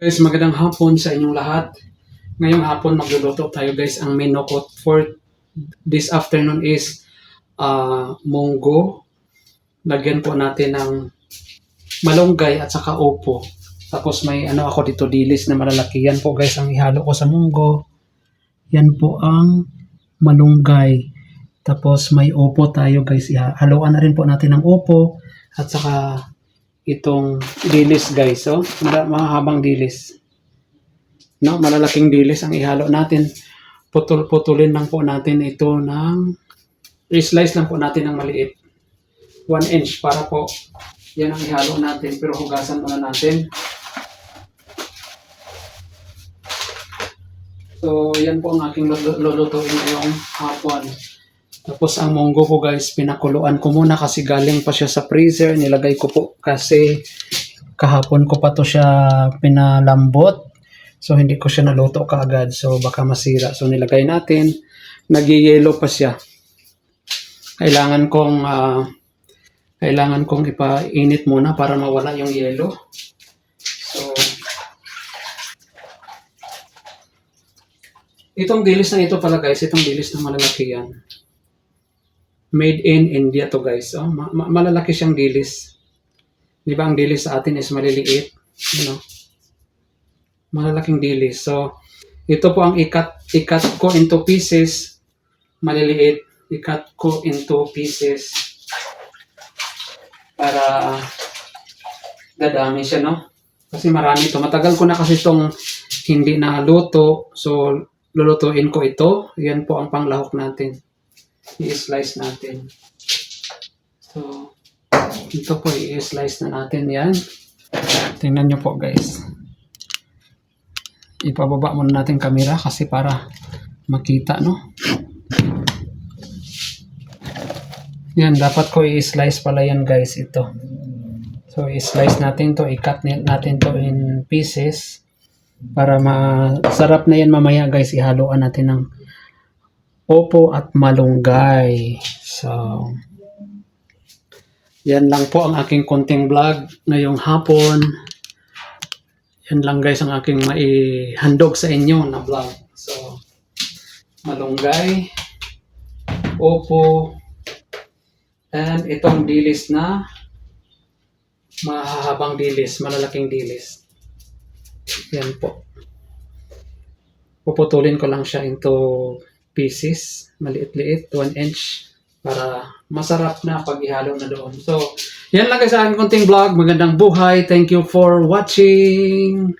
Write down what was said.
Guys, magandang hapon sa inyong lahat. Ngayong hapon magluluto tayo guys. Ang menu ko for this afternoon is uh, munggo. Lagyan po natin ng malunggay at saka opo. Tapos may ano ako dito dilis na malalaki. Yan po guys ang ihalo ko sa munggo. Yan po ang malunggay. Tapos may opo tayo guys. Haluan na rin po natin ng opo at saka itong dilis guys. So, mala- mahahabang dilis. No, malalaking dilis ang ihalo natin. Putol-putulin lang po natin ito ng i-slice lang po natin ng maliit. 1 inch para po yan ang ihalo natin pero hugasan muna natin. So, yan po ang aking lulu- lulutuin ngayong hapon. Tapos ang munggo ko guys, pinakuluan ko muna kasi galing pa siya sa freezer. Nilagay ko po kasi kahapon ko pa to siya pinalambot. So hindi ko siya naluto kaagad. So baka masira. So nilagay natin. Nag-yellow pa siya. Kailangan kong ah, kailangan kong ipainit muna para mawala yung yellow. So Itong dilis na ito pala guys, itong dilis na malalaki yan. Made in India to guys. Oh, ma- ma- malalaki siyang dilis. Di ba ang dilis sa atin is maliliit? You know? Malalaking dilis. So, ito po ang ikat, ikat ko into pieces. Maliliit. Ikat ko into pieces. Para dadami siya, no? Kasi marami ito. Matagal ko na kasi itong hindi na luto. So, lulutuin ko ito. Yan po ang panglahok natin. I-slice natin. So, ito po, i-slice na natin yan. Tingnan nyo po guys. Ipababa muna natin camera kasi para makita, no? Yan, dapat ko i-slice pala yan guys, ito. So, i-slice natin to, i-cut natin to in pieces para masarap na yan mamaya guys, ihaluan natin ng opo at malunggay. So, yan lang po ang aking konting vlog ngayong hapon. Yan lang guys ang aking maihandog sa inyo na vlog. So, malunggay, opo, and itong dilis na mahahabang dilis, malalaking dilis. Yan po. Puputulin ko lang siya into pieces, maliit-liit, 1 inch, para masarap na pag ihalo na doon. So, yan lang guys sa aking konting vlog. Magandang buhay. Thank you for watching.